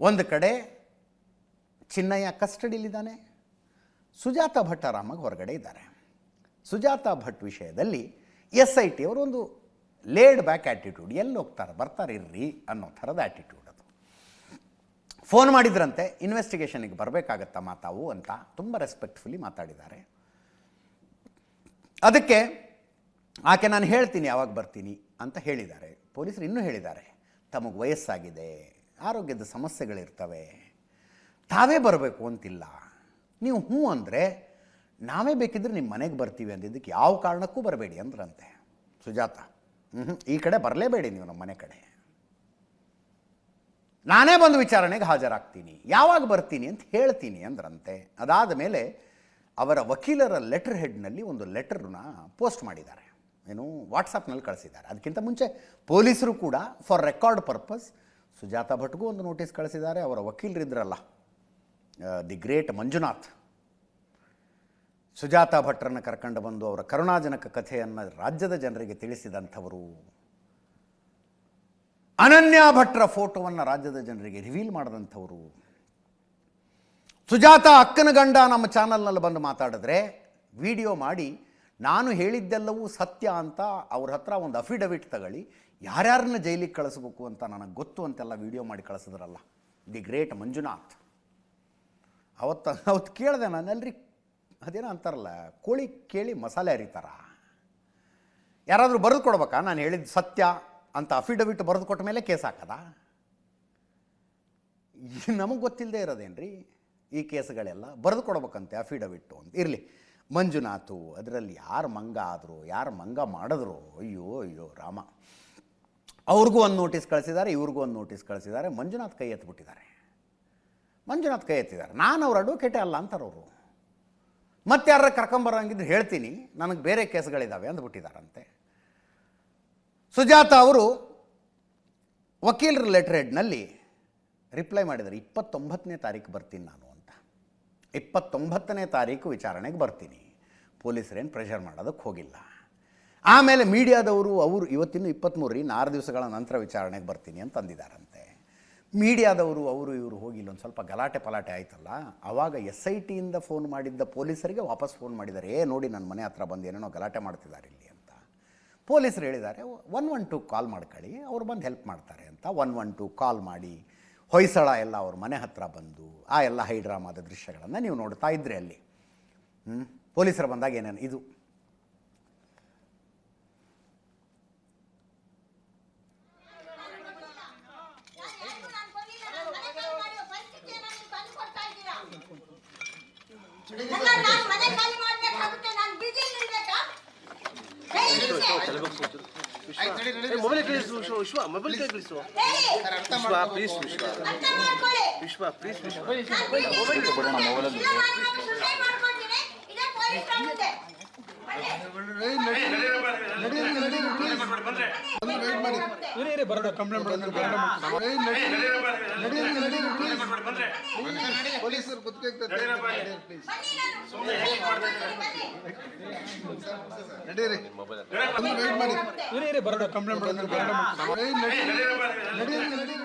ಒಂದು ಕಡೆ ಚಿನ್ನಯ್ಯ ಕಸ್ಟಡಿಲಿದ್ದಾನೆ ಸುಜಾತ ಆರಾಮಾಗಿ ಹೊರಗಡೆ ಇದ್ದಾರೆ. ಸುಜಾತ ಭಟ್ ವಿಷಯದಲ್ಲಿ ಎಸ್ ಐ ಟಿ ಅವರು ಒಂದು ಲೇಡ್ ಬ್ಯಾಕ್ ಆ್ಯಟಿಟ್ಯೂಡ್ ಎಲ್ಲಿ ಹೋಗ್ತಾರೆ, ಬರ್ತಾರೆ, ಇರ್ರಿ ಅನ್ನೋ ಥರದ ಆ್ಯಟಿಟ್ಯೂಡ್ ಅದು. ಫೋನ್ ಮಾಡಿದ್ರಂತೆ ಇನ್ವೆಸ್ಟಿಗೇಷನಿಗೆ ಬರಬೇಕಾಗತ್ತಾ ಮಾತಾವು ಅಂತ ತುಂಬ ರೆಸ್ಪೆಕ್ಟ್ಫುಲಿ ಮಾತಾಡಿದ್ದಾರೆ. ಅದಕ್ಕೆ ಆಕೆ ನಾನು ಹೇಳ್ತೀನಿ, ಯಾವಾಗ ಬರ್ತೀನಿ ಅಂತ ಹೇಳಿದ್ದಾರೆ. ಪೊಲೀಸರು ಇನ್ನೂ ಹೇಳಿದ್ದಾರೆ, ತಮಗೆ ವಯಸ್ಸಾಗಿದೆ ಆರೋಗ್ಯದ ಸಮಸ್ಯೆಗಳಿರ್ತವೆ. ತಾವೇ ಬರಬೇಕು ಅಂತಿಲ್ಲ. ನೀವು ಹ್ಞೂ ಅಂದರೆ, ನಾವೇ ಬೇಕಿದ್ರೆ ನಿಮ್ಮ ಮನೆಗೆ ಬರ್ತೀವಿ ಅಂದಿದ್ದಕ್ಕೆ ಯಾವ ಕಾರಣಕ್ಕೂ ಬರಬೇಡಿ ಅಂದ್ರಂತೆ. ಸುಜಾತ ಹ್ಞೂ ಈ ಕಡೆ ಬರಲೇಬೇಡಿ ನೀವು ನಮ್ಮ ಮನೆ ಕಡೆ. ನಾನೇ ಬಂದು ವಿಚಾರಣೆಗೆ ಹಾಜರಾಗ್ತೀನಿ. ಯಾವಾಗ ಬರ್ತೀನಿ ಅಂತ ಹೇಳ್ತೀನಿ ಅಂದ್ರಂತೆ. ಅದಾದ ಮೇಲೆ ಅವರ ವಕೀಲರ ಲೆಟರ್ ಹೆಡ್ನಲ್ಲಿ ಒಂದು ಲೆಟರ್ನ ಪೋಸ್ಟ್ ಮಾಡಿದ್ದಾರೆ. ಏನು ವಾಟ್ಸಪ್ನಲ್ಲಿ ಕಳಿಸಿದ್ದಾರೆ. ಅದಕ್ಕಿಂತ ಮುಂಚೆ ಪೊಲೀಸರು ಕೂಡ, ಫಾರ್ ರೆಕಾರ್ಡ್ ಪರ್ಪಸ್ ಸುಜಾತ ಭಟ್ಗೂ ಒಂದು ನೋಟಿಸ್ ಕಳಿಸಿದ್ದಾರೆ. ಅವರ ವಕೀಲರಿದ್ರಲ್ಲ ದಿ ಗ್ರೇಟ್ ಮಂಜುನಾಥ್. ಸುಜಾತ ಭಟ್ರನ್ನು ಕರ್ಕೊಂಡು ಬಂದು ಅವರ ಕರುಣಾಜನಕ ಕಥೆಯನ್ನು ರಾಜ್ಯದ ಜನರಿಗೆ ತಿಳಿಸಿದಂಥವರು. ಅನನ್ಯ ಭಟ್ರ ಫೋಟೋವನ್ನು ರಾಜ್ಯದ ಜನರಿಗೆ ರಿವೀಲ್ ಮಾಡಿದಂಥವರು. ಸುಜಾತ ಅಕ್ಕನ ಗಂಡ ನಮ್ಮ ಚಾನಲ್ನಲ್ಲಿ ಬಂದು ಮಾತಾಡಿದ್ರೆ, ವಿಡಿಯೋ ಮಾಡಿ ನಾನು ಹೇಳಿದ್ದೆಲ್ಲವೂ ಸತ್ಯ ಅಂತ ಅವ್ರ ಹತ್ರ ಒಂದು ಅಫಿಡವಿಟ್ ತಗೊಳ್ಳಿ. ಯಾರ್ಯಾರನ್ನ ಜೈಲಿಗೆ ಕಳಿಸ್ಬೇಕು ಅಂತ ನನಗೆ ಗೊತ್ತು ಅಂತೆಲ್ಲ ವಿಡಿಯೋ ಮಾಡಿ ಕಳಿಸಿದ್ರಲ್ಲ. The great Manjunath. ಅವತ್ತು ಅವತ್ತು ಕೇಳಿದೆ ನಾನು, ಅಲ್ರಿ, ಅದೇನೋ ಅಂತಾರಲ್ಲ, ಕೋಳಿ ಕೇಳಿ ಮಸಾಲೆ ಅರಿತಾರ ಯಾರಾದರೂ ಬರೆದು ಕೊಡ್ಬೇಕಾ? ನಾನು ಹೇಳಿದ್ದು ಸತ್ಯ ಅಂತ ಅಫಿಡವಿಟ್ ಬರೆದು ಕೊಟ್ಟ ಮೇಲೆ ಕೇಸ್ ಹಾಕದ? ನಮಗೆ ಗೊತ್ತಿಲ್ಲದೆ ಇರೋದೇನ್ರಿ? ಈ ಕೇಸ್ಗಳೆಲ್ಲ ಬರೆದು ಕೊಡ್ಬೇಕಂತೆ ಅಫಿಡವಿಟ್ಟು ಅಂತ. ಇರಲಿ. ಮಂಜುನಾಥು, ಅದರಲ್ಲಿ ಯಾರು ಮಂಗ ಆದರು, ಯಾರು ಮಂಗ ಮಾಡಿದ್ರು, ಅಯ್ಯೋ ಅಯ್ಯೋ, ರಾಮ. ಅವ್ರಿಗೂ ಒಂದು ನೋಟಿಸ್ ಕಳಿಸಿದ್ದಾರೆ, ಇವ್ರಿಗೂ ಒಂದು ನೋಟಿಸ್ ಕಳಿಸಿದ್ದಾರೆ, ಮಂಜುನಾಥ್ ಕೈ ಎತ್ಬಿಟ್ಟಿದ್ದಾರೆ. ಮಂಜುನಾಥ್ ಕೈ ಎತ್ತಿದ್ದಾರೆ. ನಾನು ಅವ್ರ ಅಡ್ವೊಕೇಟೇ ಅಲ್ಲ ಅಂತಾರವರು ಮತ್ತೆ ಯಾರ ಕರ್ಕೊಂಬರಂಗಿದ್ರೆ ಹೇಳ್ತೀನಿ, ನನಗೆ ಬೇರೆ ಕೇಸ್ಗಳಿದ್ದಾವೆ ಅಂದ್ಬಿಟ್ಟಿದ್ದಾರಂತೆ ಸುಜಾತ ಅವರು ವಕೀಲರ ಲೆಟರ್ ಹೆಡ್ನಲ್ಲಿ ರಿಪ್ಲೈ ಮಾಡಿದ್ದಾರೆ, ಇಪ್ಪತ್ತೊಂಬತ್ತನೇ ತಾರೀಕು ಬರ್ತೀನಿ ನಾನು ಅಂತ. ಇಪ್ಪತ್ತೊಂಬತ್ತನೇ ತಾರೀಕು ವಿಚಾರಣೆಗೆ ಬರ್ತೀನಿ. ಪೊಲೀಸರೇನು ಪ್ರೆಷರ್ ಮಾಡೋದಕ್ಕೆ ಹೋಗಿಲ್ಲ. ಆಮೇಲೆ ಮೀಡಿಯಾದವರು ಅವರು ಇವತ್ತಿನ ಇಪ್ಪತ್ತ್ಮೂರು ರೀ ಆರು ದಿವಸಗಳ ನಂತರ ವಿಚಾರಣೆಗೆ ಬರ್ತೀನಿ ಅಂತ ಅಂದಿದ್ದಾರಂತೆ ಮೀಡಿಯಾದವರು ಅವರು ಇವರು ಹೋಗಿ ಇಲ್ಲೊಂದು ಸ್ವಲ್ಪ ಗಲಾಟೆ ಪಲಾಟೆ ಆಯ್ತಲ್ಲ ಆವಾಗ ಎಸ್ ಐ ಟಿಯಿಂದ ಫೋನ್ ಮಾಡಿದ್ದ ಪೊಲೀಸರಿಗೆ ವಾಪಸ್ ಫೋನ್ ಮಾಡಿದ್ದಾರೆ ಏ, ನೋಡಿ ನನ್ನ ಮನೆ ಹತ್ರ ಬಂದು ಏನೇನೋ ಗಲಾಟೆ ಮಾಡ್ತಿದ್ದಾರೆ ಇಲ್ಲಿ ಅಂತ. ಪೊಲೀಸರು ಹೇಳಿದ್ದಾರೆ, ಒನ್ ಒನ್ ಟು ಕಾಲ್ ಮಾಡ್ಕೊಳ್ಳಿ, ಅವ್ರು ಬಂದು ಹೆಲ್ಪ್ ಮಾಡ್ತಾರೆ ಅಂತ. ಒನ್ ಒನ್ ಟು ಕಾಲ್ ಮಾಡಿ, ಹೊಯ್ಸಳ ಎಲ್ಲ ಅವ್ರ ಮನೆ ಹತ್ರ ಬಂದು, ಆ ಎಲ್ಲ ಹೈಡ್ರಾಮಾದ ದೃಶ್ಯಗಳನ್ನು ನೀವು ನೋಡ್ತಾ ಇದ್ರಿ ಅಲ್ಲಿ. ಹ್ಞೂ ಪೊಲೀಸರು ಬಂದಾಗ ಏನೇನು? ಇದು. ಮೊಬೈಲ್ ವಿಶ್ವ ಮೊಬೈಲ್ ಪ್ಲೀಸ್ ವಿಶ್ವ. ವಿಶ್ವ. ಪ್ಲೀಸ್ ವಿಶ್ವ ನಾನ್ ಪೊಲೀಸರು ಬನ್ನಿ ನಾನು. ನಡೀರಿ ಒಂದು ವೇಟ್ ಮಾಡಿ ಕಂಪ್ಲೇಂಟ್ ನಡೀರಿ